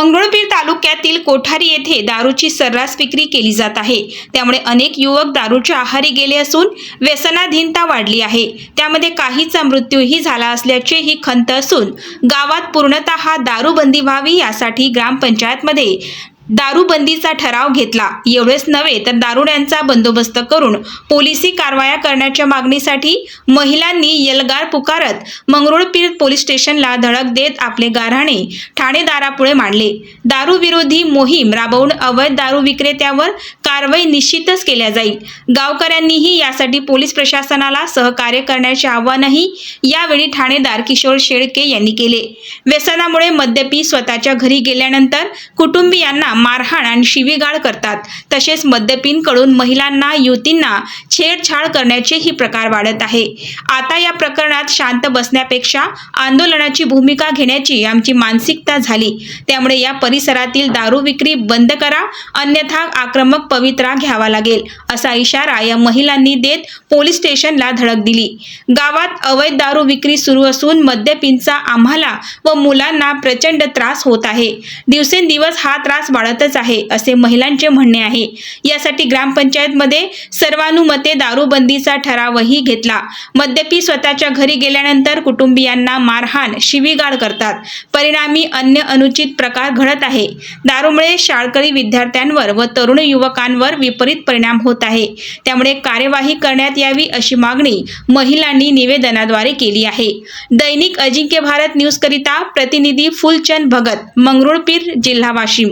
मंगरुळपीर तालुक्यातील कोठारी येथे दारूची सर्रास विक्री केली जात आहे. त्यामुळे अनेक युवक दारूच्या आहारी गेले असून व्यसनाधीनता वाढली आहे. त्यामध्ये काहीचा मृत्यूही झाला असल्याचे ही खंत असून गावात पूर्णतः दारूबंदी व्हावी यासाठी ग्रामपंचायतमध्ये दारूबंदीचा ठराव घेतला. एवढेच नव्हे तर दारुड्यांचा बंदोबस्त करून पोलिसी कारवाया करण्याच्या मागणीसाठी महिलांनी यलगार पुकारत मंगरुळपीर पोलीस स्टेशनला धडक देत आपले गाऱ्हाणे ठाणेदारापुढे मांडले. दारूविरोधी मोहीम राबवून अवैध दारू विक्रेत्यावर कारवाई निश्चितच केल्या जाईल. गावकऱ्यांनीही यासाठी पोलीस प्रशासनाला सहकार्य करण्याचे आवाहनही यावेळी ठाणेदार किशोर शेळके यांनी केले. व्यसनामुळे मद्यपी स्वतःच्या घरी गेल्यानंतर कुटुंबियांना मारहाण आणि शिवीगाळ करतात. तसेच मद्यपींकडून महिलांना युवतींना छेडछाड करण्याचेही प्रकार वाढत आहे. आता या प्रकरणात शांत बसण्यापेक्षा आंदोलनाची भूमिका घेण्याची आमची मानसिकता झाली. त्यामुळे या परिसरातील दारू विक्री बंद करा अन्यथा आक्रमक पवित्रा घ्यावा लागेल असा इशारा या महिलांनी देत पोलीस स्टेशनला धडक दिली. गावात अवैध दारू विक्री सुरू असून मद्यपींचा आम्हाला व मुलांना प्रचंड त्रास होत आहे. दिवसेंदिवस हा त्रास वाढतच आहे असे महिलांचे म्हणणे आहे. यासाठी ग्रामपंचायतमध्ये सर्वानुमते दारूबंदीचा ठरावही घेतला. मद्यपी स्वतःच्या घरी गेल्यानंतर कुटुंबियांना मारहाण शिवीगाळ करतात. परिणामी अन्य अनुचित प्रकार घडत आहे. दारूमुळे शाळकरी विद्यार्थ्यांवर व तरुण युवकांवर विपरीत परिणाम होत आहे. त्यामुळे कार्यवाही करण्यात यावी अशी मागणी महिलांनी निवेदनाद्वारे केली आहे. दैनिक अजिंक्य भारत न्यूज करिता प्रतिनिधी फुलचंद भगत मंगरुळपीर जिल्हा वाशिम.